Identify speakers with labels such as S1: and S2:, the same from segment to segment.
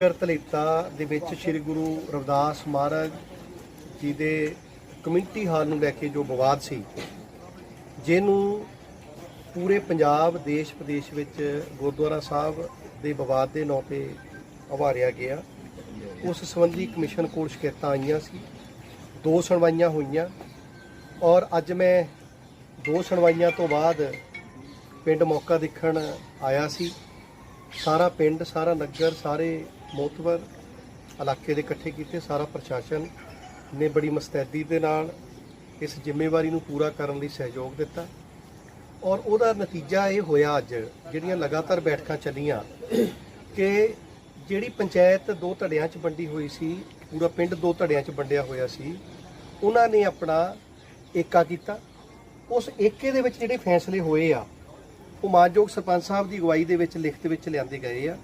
S1: ਨਗਰ ਤਲੇਤਾ ਦੇ ਵਿੱਚ ਸ੍ਰੀ ਗੁਰੂ ਰਵਿਦਾਸ ਮਹਾਰਾਜ ਜੀ ਦੇ ਕਮਿਊਨਿਟੀ ਹਾਲ ਨੂੰ ਲੈ ਕੇ ਜੋ ਵਿਵਾਦ ਸੀ, ਜਿਹਨੂੰ ਪੂਰੇ ਪੰਜਾਬ, ਦੇਸ਼ ਵਿਦੇਸ਼ ਵਿੱਚ ਗੁਰਦੁਆਰਾ ਸਾਹਿਬ ਦੇ ਵਿਵਾਦ ਦੇ ਨਾਂ ਤੇ ਉਭਾਰਿਆ ਗਿਆ। ਉਸ ਸੰਬੰਧੀ ਕਮਿਸ਼ਨ ਕੋਲ ਸ਼ਿਕਾਇਤਾਂ ਆਈਆਂ ਸੀ, ਦੋ ਸੁਣਵਾਈਆਂ ਹੋਈਆਂ ਔਰ ਅੱਜ ਮੈਂ ਦੋ ਸੁਣਵਾਈਆਂ ਤੋਂ ਬਾਅਦ ਪਿੰਡ ਮੌਕਾ ਦੇਖਣ ਆਇਆ ਸੀ। ਸਾਰਾ ਪਿੰਡ, ਸਾਰਾ ਨਗਰ, ਸਾਰੇ ਮੋਤਵਰ ਇਲਾਕੇ ਦੇ ਇਕੱਠੇ ਕੀਤੇ, ਸਾਰਾ ਪ੍ਰਸ਼ਾਸਨ ਨੇ ਬੜੀ ਮਸਤੈਦੀ ਦੇ ਨਾਲ ਇਸ ਜ਼ਿੰਮੇਵਾਰੀ ਨੂੰ ਪੂਰਾ ਕਰਨ ਲਈ ਸਹਿਯੋਗ ਦਿੱਤਾ। ਔਰ ਉਹਦਾ ਨਤੀਜਾ ਇਹ ਹੋਇਆ ਅੱਜ, ਜਿਹੜੀਆਂ ਲਗਾਤਾਰ ਬੈਠਕਾਂ ਚੱਲੀਆਂ, ਕਿ ਜਿਹੜੀ ਪੰਚਾਇਤ ਦੋ ਧੜਿਆਂ 'ਚ ਵੰਡੀ ਹੋਈ ਸੀ, ਪੂਰਾ ਪਿੰਡ ਦੋ ਧੜਿਆਂ 'ਚ ਵੰਡਿਆ ਹੋਇਆ ਸੀ, ਉਹਨਾਂ ਨੇ ਆਪਣਾ ਏਕਾ ਕੀਤਾ। ਉਸ ਏਕੇ ਦੇ ਵਿੱਚ ਜਿਹੜੇ ਫੈਸਲੇ ਹੋਏ ਆ ਉਹ ਮਾਨਯੋਗ ਸਰਪੰਚ ਸਾਹਿਬ ਦੀ ਅਗਵਾਈ ਦੇ ਵਿੱਚ ਲਿਖਤ ਵਿੱਚ ਲਿਆਂਦੇ ਗਏ ਆ।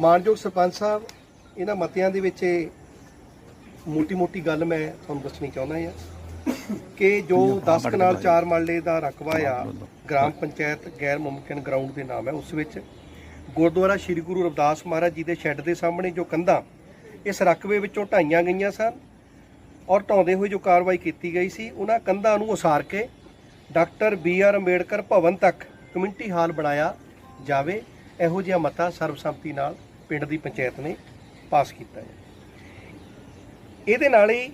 S1: ਮਾਨਯੋਗ ਸਰਪੰਚ ਸਾਹਿਬ ਇਹਨਾਂ ਮਤਿਆਂ ਦੇ ਵਿੱਚ ਮੋਟੀ-ਮੋਟੀ ਗੱਲ ਮੈਂ ਤੁਹਾਨੂੰ ਦੱਸਣੀ ਚਾਹੁੰਦਾ ਹਾਂ ਕਿ ਜੋ 10 ਕਨਾਲ 4 ਮਰਲੇ ਦਾ ਰਕਬਾ ਆ ਗ੍ਰਾਮ ਪੰਚਾਇਤ ਗੈਰ ਮੁਮਕਿਨ ਗਰਾਊਂਡ ਦੇ ਨਾਮ ਹੈ ਉਸ ਵਿੱਚ। ਗੁਰਦੁਆਰਾ ਸ੍ਰੀ ਗੁਰੂ ਰਵਿਦਾਸ ਮਹਾਰਾਜ ਜੀ ਦੇ ਸ਼ੈੱਡ ਦੇ ਸਾਹਮਣੇ ਜੋ ਕੰਧਾਂ ਇਸ ਰਕਬੇ ਵਿੱਚੋਂ ਢਾਈਆਂ ਗਈਆਂ ਸਨ ਔਰ ਢਾਉਂਦੇ ਹੋਏ ਜੋ ਕਾਰਵਾਈ ਕੀਤੀ ਗਈ ਸੀ ਉਹਨਾਂ ਕੰਧਾਂ ਨੂੰ ਉਸਾਰ ਕੇ doctor B R Ambedkar Bhavan ਤੱਕ ਕਮਿਊਨਿਟੀ ਹਾਲ ਬਣਾਇਆ ਜਾਵੇ, ਇਹੋ ਜਿਹਾ ਮਤਾ ਸਰਬਸੰਮਤੀ ਨਾਲ ਪਿੰਡ ਦੀ ਪੰਚਾਇਤ ਨੇ ਪਾਸ ਕੀਤਾ ਹੈ। ਇਹਦੇ ਨਾਲ ਹੀ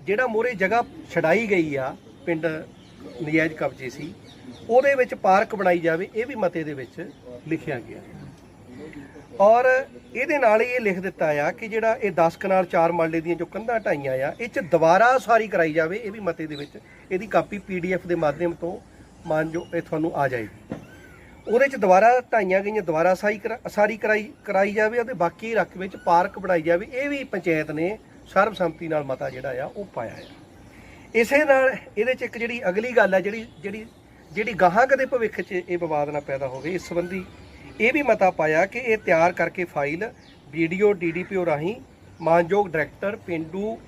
S1: ਜਿਹੜਾ ਮੋਰੇ ਜਗ੍ਹਾ ਛਡਾਈ ਗਈ ਆ, ਪਿੰਡ ਨਜਾਇਜ਼ ਕਬਜ਼ੇ ਸੀ, ਉਹਦੇ ਵਿੱਚ ਪਾਰਕ ਬਣਾਈ ਜਾਵੇ, ਇਹ ਵੀ ਮਤੇ ਦੇ ਵਿੱਚ ਲਿਖਿਆ ਗਿਆ। ਔਰ ਇਹਦੇ ਨਾਲ ਹੀ ਇਹ ਲਿਖ ਦਿੱਤਾ ਆ ਕਿ ਜਿਹੜਾ ਇਹ 10 ਕਨਾਲ 4 ਮਰਲੇ ਦੀਆਂ ਜੋ ਕੰਧਾਂ ਢਾਈਆਂ ਆ, ਇਹ ਚ ਦੁਬਾਰਾ ਸਾਰੀ ਕਰਾਈ ਜਾਵੇ, ਇਹ ਵੀ ਮਤੇ ਦੇ ਵਿੱਚ ਇਹਦੀ ਕਾਪੀ ਪੀਡੀਐਫ ਦੇ ਮਾਧਿਅਮ ਤੋਂ ਮਾਨ ਜੋ ਇਹ ਤੁਹਾਨੂੰ ਆ ਜਾਏਗੀ। ਉਹਦੇ ਚ ਦੁਬਾਰਾ ਢਾਈਆਂ ਗਈਆਂ, ਦੁਬਾਰਾ ਸਾਈ ਕਰਾ- ਸਾਰੀ ਕਰਾਈ ਕਰਾਈ ਜਾਵੇ ਅਤੇ ਬਾਕੀ ਰੱਖ ਵਿੱਚ ਪਾਰਕ ਬਣਾਈ ਜਾਵੇ, ਇਹ ਵੀ ਪੰਚਾਇਤ ਨੇ ਸਰਬਸੰਮਤੀ ਨਾਲ ਮਤਾ ਜਿਹੜਾ ਆ, ਉਹ ਪਾਇਆ ਆ। ਇਸੇ ਨਾਲ ਇਹਦੇ ਚ ਇੱਕ ਜਿਹੜੀ ਅਗਲੀ ਗੱਲ ਆ, ਜਿਹੜੀ ਜਿਹੜੀ ਜਿਹੜੀ ਗਾਹਾਂ ਕਦੇ ਭਵਿੱਖ 'ਚ ਇਹ ਵਿਵਾਦ ਨਾ ਪੈਦਾ ਹੋਵੇ, ਇਸ ਸੰਬੰਧੀ ਇਹ ਵੀ ਮਤਾ ਪਾਇਆ ਕਿ ਇਹ ਤਿਆਰ ਕਰਕੇ ਫਾਈਲ ਵੀਡੀਓ ਡੀਡੀਪੀਓ ਰਾਹੀਂ ਮਾਨਯੋਗ ਡਾਇਰੈਕਟਰ, ਪਿੰਡੂ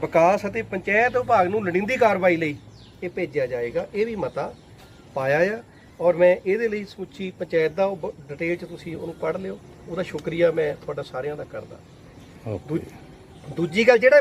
S1: ਵਿਕਾਸ ਅਤੇ ਪੰਚਾਇਤ ਵਿਭਾਗ ਨੂੰ ਲੋੜੀਂਦੀ ਕਾਰਵਾਈ ਲਈ ਇਹ ਭੇਜਿਆ ਜਾਏਗਾ, ਇਹ ਵੀ ਮਤਾ ਪਾਇਆ ਆ। ਔਰ ਮੈਂ ਇਹਦੇ ਲਈ ਸਮੁੱਚੀ ਪੰਚਾਇਤ ਦਾ ਉਹ ਡਿਟੇਲ 'ਚ ਤੁਸੀਂ ਉਹਨੂੰ ਪੜ੍ਹ ਲਿਓ। ਉਹਦਾ ਸ਼ੁਕਰੀਆ ਮੈਂ ਤੁਹਾਡਾ ਸਾਰਿਆਂ ਦਾ ਕਰਦਾ। ਦੂ- ਦੂਜੀ ਗੱਲ ਜਿਹੜਾ